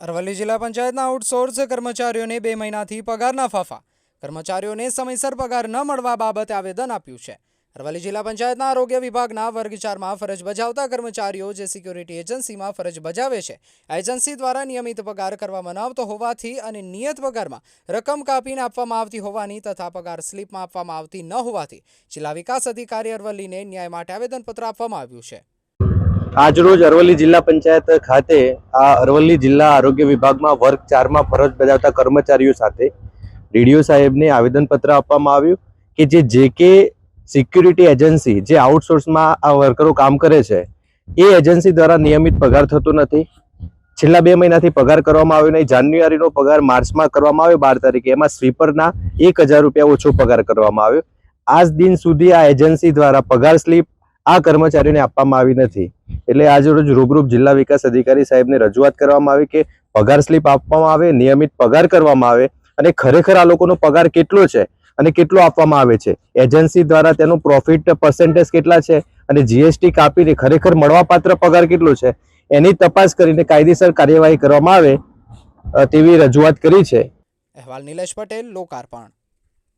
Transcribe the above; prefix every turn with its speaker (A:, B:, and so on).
A: અરવલ્લી જિલ્લા પંચાયતના આઉટસોર્સ કર્મચારીઓને બે મહિનાથી પગારના ફાફા. કર્મચારીઓને સમયસર પગાર ન મળવા બાબતે આવેદન આપ્યું છે. અરવલ્લી જિલ્લા પંચાયતના આરોગ્ય વિભાગના વર્ગ ચારમાં ફરજ બજાવતા કર્મચારીઓ જે સિક્યુરિટી એજન્સીમાં ફરજ બજાવે છે એજન્સી દ્વારા નિયમિત પગાર કરવામાં ન આવતો હોવાથી અને નિયત પગારમાં રકમ કાપીને આપવામાં આવતી હોવાની તથા પગાર સ્લીપમાં આપવામાં આવતી ન હોવાથી જિલ્લા વિકાસ અધિકારી અરવલ્લીને ન્યાય માટે આવેદનપત્ર આપવામાં આવ્યું છે.
B: આજરોજ અરવલ્લી જિલ્લા પંચાયત ખાતે આ અરવલ્લી જિલ્લા આરોગ્ય વિભાગમાં વર્ગ ચારમાં ફરજ બજાવતા કર્મચારીઓ સાથે ડીડીઓ સાહેબને આવેદનપત્ર આપવામાં આવ્યું કે જે જે કે સિક્યુરિટી એજન્સી, જે આઉટસોર્સમાં આ વર્કરો કામ કરે છે, એ એજન્સી દ્વારા નિયમિત પગાર થતો નથી. છેલ્લા બે મહિનાથી પગાર કરવામાં આવ્યો નહીં. જાન્યુઆરીનો પગાર માર્ચમાં કરવામાં આવ્યો. બાર તારીખે એમાં સ્વીપરના એક હજાર રૂપિયા ઓછો પગાર કરવામાં આવ્યો. આજ દિન સુધી આ એજન્સી દ્વારા પગાર સ્લીપ આ કર્મચારીઓને આપવામાં આવી નથી. એટલે આજરોજ રૂબરૂપ જિલ્લા વિકાસ અધિકારી સાહેબને રજૂઆત કરવામાં આવી કે પગાર સ્લીપ આપવામાં આવે, નિયમિત પગાર કરવામાં આવે અને ખરેખર આ લોકોનો પગાર કેટલો છે અને કેટલો આપવામાં આવે છે. એજન્સી દ્વારા તેનું પ્રોફિટ પર્સન્ટેજ કેટલા છે અને જીએસટી કાપીને ખરેખર મળવાપાત્ર પગાર કેટલો છે એની તપાસ કરીને કાયદેસર કાર્યવાહી કરવામાં આવે તેવી રજૂઆત કરી છે.
A: અહેવાલ નિલેશ પટેલ, લોકાર્પણ.